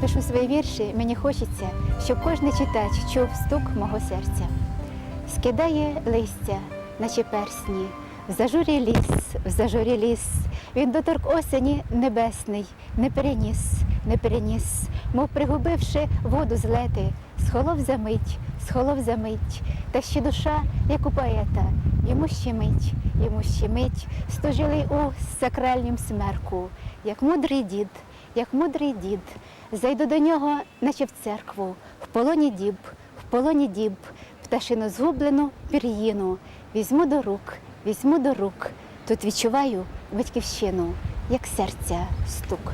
пишу свої вірші, мені хочеться, щоб кожен читач чув стук мого серця. Скидає листя, наче персні, в зажурі ліс, в зажурі ліс. Він доторк осені небесний, не переніс, не переніс, мов пригубивши воду з лети, схолов за мить, схолов за мить, та ще душа, як у поета, йому ще мить, йому ще мить, у сакральнім смерку, як мудрий дід, як мудрий дід. Зайду до нього, наче в церкву, в полоні діб, в полоні діб, пташину згублену пір'їну. Візьму до рук, візьму до рук. Тут відчуваю батьківщину, як серця стук.